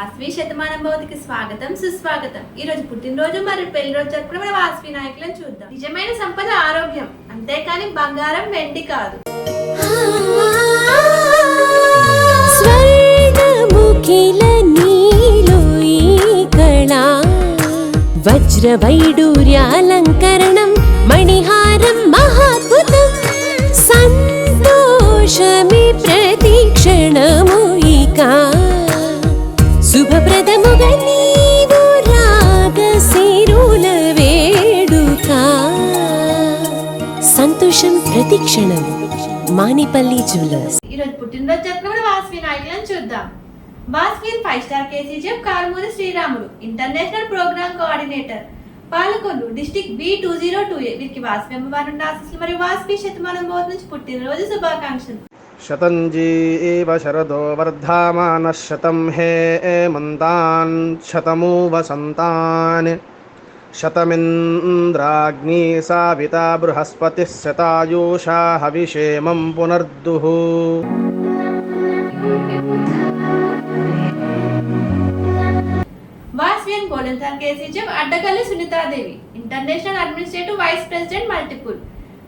వాస్వి శతమానం భవతికి స్వాగతం సుస్వాగతం. ఈ రోజు పుట్టినరోజు మరియు పెళ్ళి రోజు జరుపుకునే మన వాస్వి నాయకులను చూద్దాం. నిజమైన సంపద ఆరోగ్యం అంతేకాని బంగారం వెండి కాదు. వజ్ర వైడూర్యాలంకరణం వజ్రవైడూర్యాలంకరణం మణిహారం మహాద్భుతం సంతోషమి ప్ర శుభప్రదముగా నీవు రాగ సిరుల వేడుక. సంతోషం ప్రతిక్షణం మానిపల్లి జ్యువెలర్స్. ఈ రోజు పుట్టినరోజు జరుపుకునే వాస్వి నాయకులను చూద్దాం. Vasavi five star KCGF Karumuri Sriramulu international program coordinator. Palakollu district B two zero two A. వీరికి వాస్వి అమ్మవారి నుండి ఆశీస్సులు మరియు వాస్వి శతమానం భవతి నుంచి పుట్టినరోజు శుభాకాంక్షలు. शतञ्जी एव शरदो वर्धामानः शतं हे एमन्तान् शतमु वसन्तान् शतमिन्द्राग्नी साविता बृहस्पतिः शतायुषा हविषेमं पुनर्दुः। वासवियन बोलंथान के एसी जब अड्डाकली Sunita Devi, international administrative vice president multiple.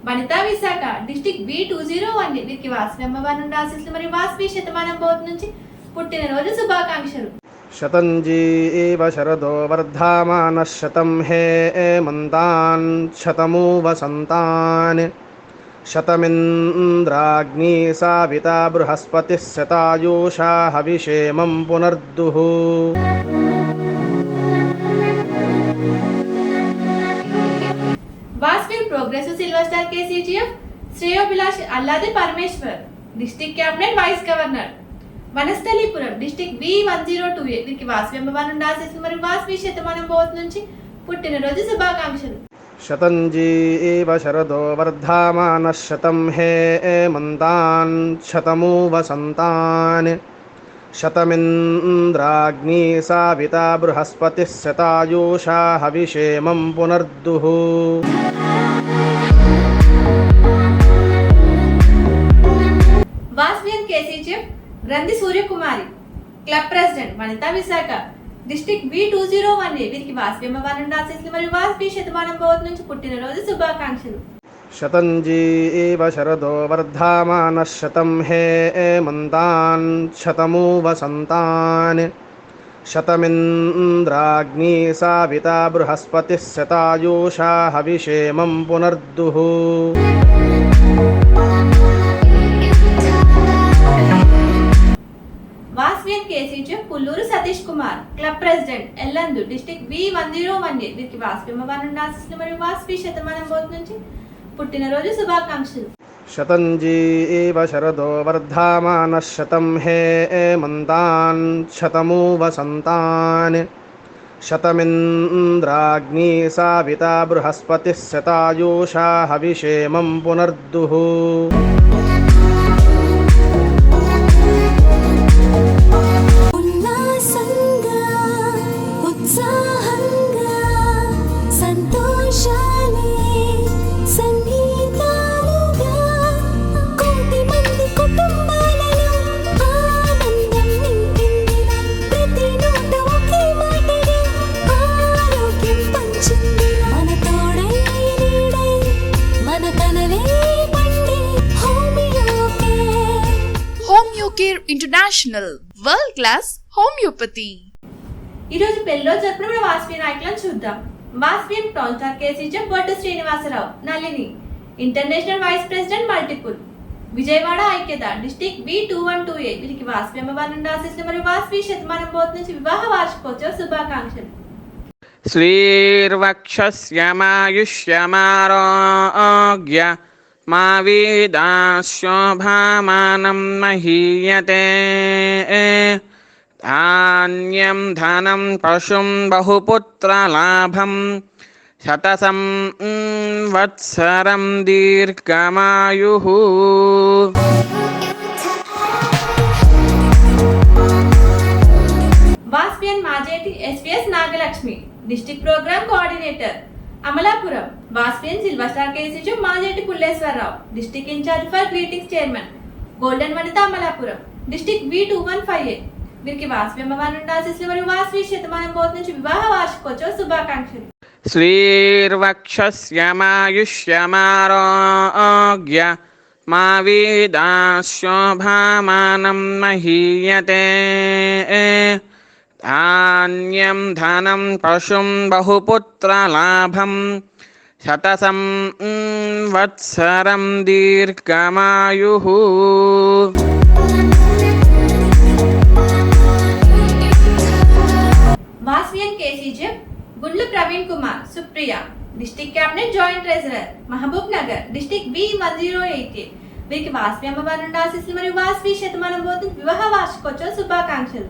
Vanitha Visakha district B two zero one వీరికి వాసవి అమ్మవారి నుండి ఆశిస్తులు మరియు వాసవి శతమానం బోత్ నుంచి పుట్టినరోజు శుభాకాంక్షలు. శతంజీ శరదో వర్ధమాన శతం హే మంతాన్ శతమూ వసంతాన్ శతమింద్రాగ్ని సావిత బృహస్పతి శతాయూషా హవిషేమం పునర్దుః. Progressive silver star KCGF Shreyobhilash Alladi Parameshwar district cabinet vice governor Vanasthalipuram district B one zero two eight దీనికి వాసవి అమ్మవారిని రాసేసి మరియు వాసవి శతమానం బోత్ నుంచి పుట్టినరోజు శుభాకాంక్షలు. శతంజీ ఇవ శరదో వర్ధమానః శతం హే మంతాన్ శతమూ వసంతాన్ శతమింద్రాగ్ని సావిత బృహస్పతిः శతాయూషా హవిషేమం పునర్దుః. Granthi Suryakumari club president Vanitha Visakha district B two zero one A వీరికి వాస్పి నుండి ఆశీస్సులు మరియు వాస్పి శతమానం భవత్ నుంచి పుట్టినరోజు శుభాకాంక్షలు. శతంజీవ శరదో వర్ధమాన శతం హే మంతాన్ శతమూ వసంతాన్ శతమింద్రాగ్ని సావిత బృహస్పతి శతాయూషా హవిషేమం పునర్దుః. Mulluru Satish Kumar club president Yellandu district B one zero one eight వీరికి వాస్పిమ్మ నుండి మరియు వాస్పి శతమానం బోత్ నుంచి పుట్టినరోజు శుభాకాంక్షలు. శతంజీ శరదో వర్ధమాన శతం హే మంతాన్ శతమూ వసంతాన్ శతమింద్రాగ్ని సావిత బృహస్పతి శతాయూషా హవిషేమం పునర్దుః. ప్రొఫెషనల్ వరల్డ్ క్లాస్ హోమియోపతి ఈరోజు పెళ్ళిలో జరిపిన మన వాస్వి నాయకులను చూద్దాం. వాస్వియం KC కేసీజం Boddu Srinivasarao Nalini international vice president multiple Vijayawada Aikyata district B two one two A వీరికి వాస్వి అమ్మవారి నుండి ఆశిస్తున్న మరియు వాస్వి శతమానం పోతు నుంచి వివాహ వార్షికోత్సవ శుభాకాంక్షలు. శ్రీర్వక్షస్యమాయుష్యమారోగ్య మా వీదాశోభామానం మహీయతే ధాన్యం ధనం పశుం బహుపుత్రలాభం శతసం వత్సరం దీర్ఘమాయు Vasavian Majeti SVS Nagalakshmi district program coordinator Amalapuram Vasavian silver star KCG Majeti Pulleswararao district in charge for greetings chairman. Golden Vanitha Amalapuram district B two one five eight వీరికి వాస్వి అమ్మవారి నుండి ఆశిస్సులు మరియు వాస్వి శతమానం బోధ నుంచి వివాహ వార్షికోత్సవ శుభాకాంక్షలు. శ్రీర్వక్షమాయుష్యమారోగ్య మా వీదాశోభామానం మహీయతే. धान्यं धनं पशुं बहुपुत्रलाभं शतसं mm, वत्सरं दीर्घमायुः వాస్వియన్ కేసీజెఫ్ గుండ్లు Praveen Kumar Supriya district cabinet joint treasurer Mahabubnagar district B one zero eight వీరికి వాస్వి అమ్మవారి నుండి ఆశీస్సులు మరియు వాస్వి శతమానం బోధ వివాహ వార్షికోత్సవ శుభాకాంక్షలు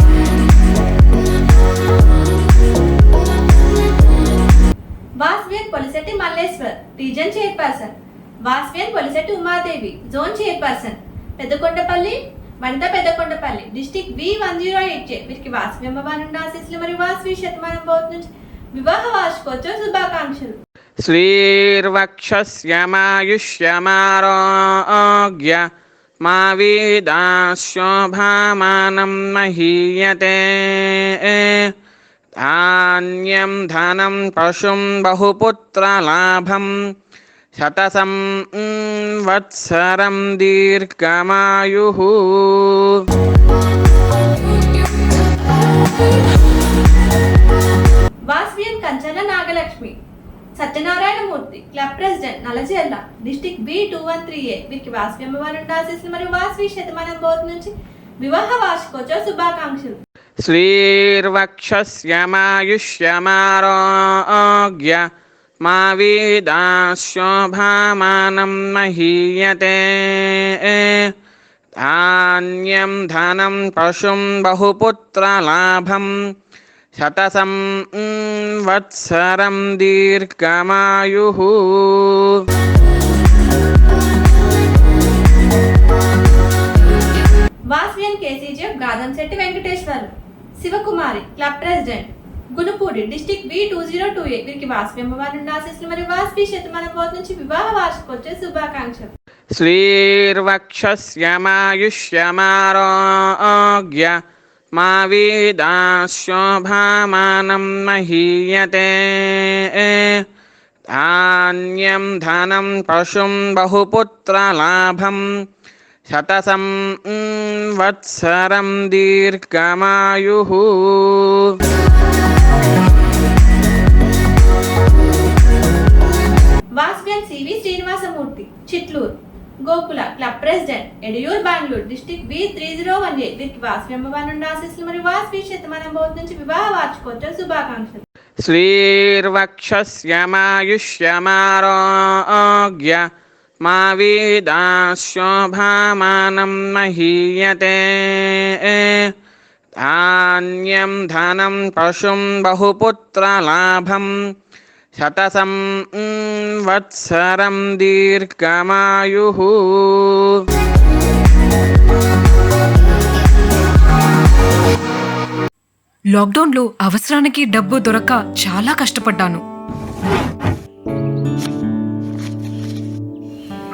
Rameshwar region chairperson. Vasavian Polisetti Umadevi zone chairperson. Peddakondapalli Vanitha Peddakondapalli district B one zero eight J. వీరికి వాసవి అమ్మవారి ఆశీస్సులు మరియు వాసవి శతమానం పోతు వివాహ వార్షికోత్సవ శుభాకాంక్షలు. శ్రీర్వక్షమాయుష్యమారోగ్య మా వీదాశోభామానం మహీయతే. ధాన్యం ధనం పశుం బహుపుత్రలాభం శతసం వత్సరం దీర్ఘమాయు Vasavian Kanchana Nagalakshmi Satyanarayanamurthy club president Nallajerla district B two one three A వీరికి వాస్వి అమ్మవారి ఉండాల్సిన మరియు వాస్వి శతమానం బోధ నుంచి వివాహ వార్షికోత్సవ శుభాకాంక్షలు. श्रीर्वक्षस्यमायुष्यमारोग्य मा वेदाशोभामानं महीयते धान्यं धनं पशुं बहुपुत्रलाभं शतसं mm, वत्सरं दीर्घमायुः వాస్వియన్ KCGF Gadamsetti Venkateshwar Sivakumari club president Gunupudi district B two zero two eight వీరికి వాసవి అమ్మవారి ఆశిస్తున్న మరియు వాసవి శతమానం పోతు నుంచి వివాహ వార్షికోత్సవ శుభాకాంక్షలు. శ్రీర్వక్షమాయుష్యమారోగ్య మా వీదాశోభామానం మహీయతే. ధాన్యం ధనం పశుం బహుపుత్రలాభం శతసం వత్సరం దీర్ఘమాయు. Vasavian CV Srinivasamurthy Gokula club president Yediyur Bengaluru district B three zero one Vasavi అమ్మవారి నుండి మరియు వాస్వి శతమానం నుంచి వివాహ శుభాకాంక్షలు. శ్రీర్వక్షస్యమాయుష్యమారోగ్య మా వేదాశోభామానం మహీయతే ధాన్యం ధనం పశుం బహుపుత్రలాభం శతసం వత్సరం దీర్ఘమాయు లాక్డౌన్లో అవసరానికి డబ్బు దొరక్క చాలా కష్టపడ్డాను.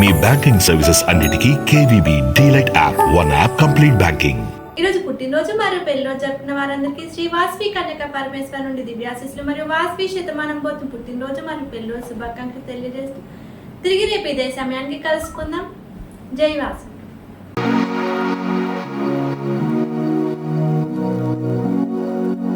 మీ బ్యాంకింగ్ సర్వీసెస్ అన్నిటికీ KVB DLite app one app complete banking. ఈరోజు పుట్టినరోజు మరియు పెళ్ళిరోజు జరుపుకున్న వారందరికీ శ్రీ వాస్వి కన్యక పరమేశ్వర నుండి దివ్యాశీస్సులు మరియు వాస్వి శతమానం పోతు పుట్టినరోజు మరియు పెళ్ళిరోజు శుభాకాంక్షలు తెలియజేస్తూ తిరిగి రేపు ఇదే సమయానికి కలుసుకుందాం. జై వాసు